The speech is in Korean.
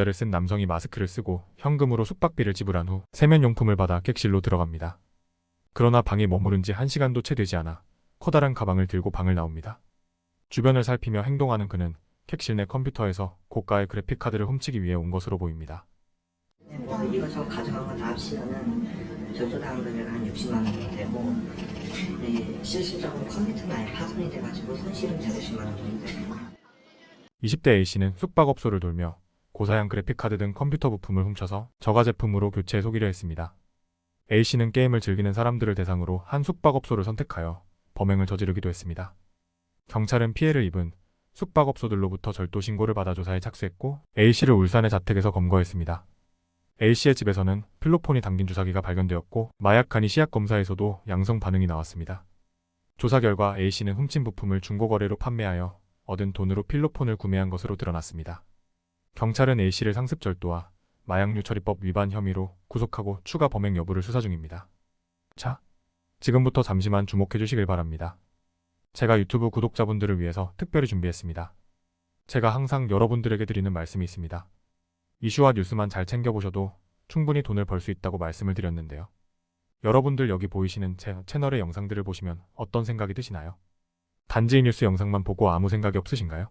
모자를 쓴 남성이 마스크를 쓰고 현금으로 숙박비를 지불한 후 세면용품을 받아 객실로 들어갑니다. 그러나 방에 머무른 지 1시간도 채 되지 않아 커다란 가방을 들고 방을 나옵니다. 주변을 살피며 행동하는 그는 객실 내 컴퓨터에서 고가의 그래픽 카드를 훔치기 위해 온 것으로 보입니다. 뭐 이것저것 가져간 거다 합치면은 절도당한 금액은 한 60만 원 정도 되고 네, 실질적으로 컴퓨터가 아예 파손이 돼가지고 손실은 150만 원 정도 되고 20대 A씨는 숙박업소를 돌며 고사양 그래픽카드 등 컴퓨터 부품을 훔쳐서 저가 제품으로 교체해 속이려 했습니다. A씨는 게임을 즐기는 사람들을 대상으로 한 숙박업소를 선택하여 범행을 저지르기도 했습니다. 경찰은 피해를 입은 숙박업소들로부터 절도 신고를 받아 조사에 착수했고 A씨를 울산의 자택에서 검거했습니다. A씨의 집에서는 필로폰이 담긴 주사기가 발견되었고 마약 간이 시약 검사에서도 양성 반응이 나왔습니다. 조사 결과 A씨는 훔친 부품을 중고거래로 판매하여 얻은 돈으로 필로폰을 구매한 것으로 드러났습니다. 경찰은 A씨를 상습절도와 마약류 처리법 위반 혐의로 구속하고 추가 범행 여부를 수사 중입니다. 자, 지금부터 잠시만 주목해 주시길 바랍니다. 제가 유튜브 구독자분들을 위해서 특별히 준비했습니다. 제가 항상 여러분들에게 드리는 말씀이 있습니다. 이슈와 뉴스만 잘 챙겨보셔도 충분히 돈을 벌 수 있다고 말씀을 드렸는데요. 여러분들 여기 보이시는 제 채널의 영상들을 보시면 어떤 생각이 드시나요? 단지 뉴스 영상만 보고 아무 생각이 없으신가요?